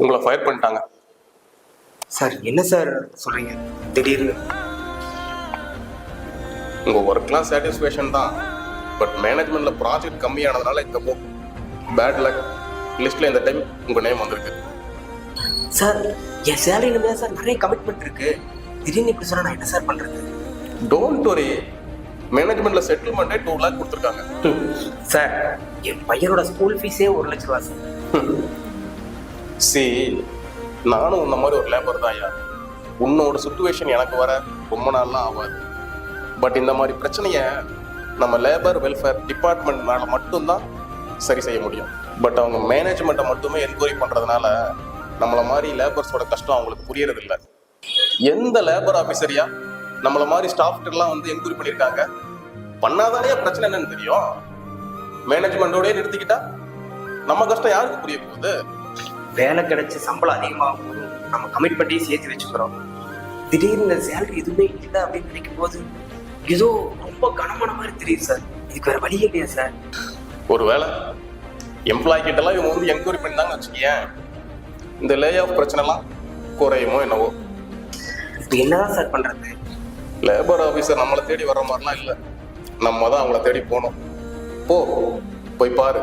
உங்களை ஃபயர் பண்ணிட்டாங்க. சார் என்ன சார் சொல்றீங்க? திடீர்னு. உங்கள் ஒர்க்லாம் சாட்டிஸ்ஃபேக்ஷன் தான். பட் மேனேஜ்மெண்ட்டில் ப்ராஜெக்ட் கம்மியானதுனால இந்த போ. பேட் லக் லிஸ்ட்டில் இந்த டைம் உங்கள் நேம் வந்திருக்கு. சார் என் சேலரியில தான் சார் நிறைய கமிட்மெண்ட் இருக்கு. திடீர்னு இப்படி சொன்னா நான் என்ன சார் பண்றது? டோன்ட் வரி மேனேஜ்மெண்ட்டில் செட்டில்மெண்ட்டே டூ லேக் கொடுத்துருக்காங்க. சார் என் பையனோட ஸ்கூல் ஃபீஸே ஒரு லட்ச ரூபா சார். சி நானும் உன்ன மாதிரி ஒரு லேபர் தான்யா உன்னோட சுச்சுவேஷன் எனக்கு வர ரொம்ப நாள்லாம் ஆகாது பட் இந்த மாதிரி பிரச்சனையை நம்ம லேபர் வெல்ஃபேர் டிபார்ட்மெண்ட்னால மட்டும்தான் சரி செய்ய முடியும். பட் அவங்க மேனேஜ்மெண்ட்டை மட்டுமே என்கொயரி பண்ணுறதுனால நம்மளை மாதிரி லேபர்ஸோட கஷ்டம் அவங்களுக்கு புரியறது இல்லை எந்த லேபர் ஆஃபீஸரியா நம்மளை மாதிரி ஸ்டாஃப்கிட்டலாம் வந்து என்கொயரி பண்ணியிருக்காங்க பண்ணாதானே பிரச்சனை என்னன்னு தெரியும்? மேனேஜ்மெண்ட்டோடய நிறுத்திக்கிட்டா நம்ம கஷ்டம் யாருக்கு புரிய போகுது? வேலை கிடைச்சு சம்பளம் அதிகமாகும் போது நம்ம கமிட்மெண்ட்டையும் சேர்த்து வச்சுக்கிறோம். திடீர்னு சேலரி எதுவுமே இல்லை அப்படின்னு நினைக்கும் போது ஏதோ ரொம்ப கனமான மாதிரி தெரியுது சார் இதுக்கு வேற வழி இல்லையா சார் ஒருவேளை எம்ப்ளாய் கிட்டலாம் இவங்க வந்து என்கொயரி பண்ணாங்கன்னு வச்சுக்கேன் இந்த லே ஆஃப் பிரச்சனைலாம் குறையுமோ என்னவோ? இப்போ என்னதான் சார் பண்றது? லேபர் ஆஃபீஸர் நம்மளை தேடி வர்ற மாதிரிலாம் இல்லை. நம்ம தான் அவங்கள தேடி போகணும். போ போய் பாரு.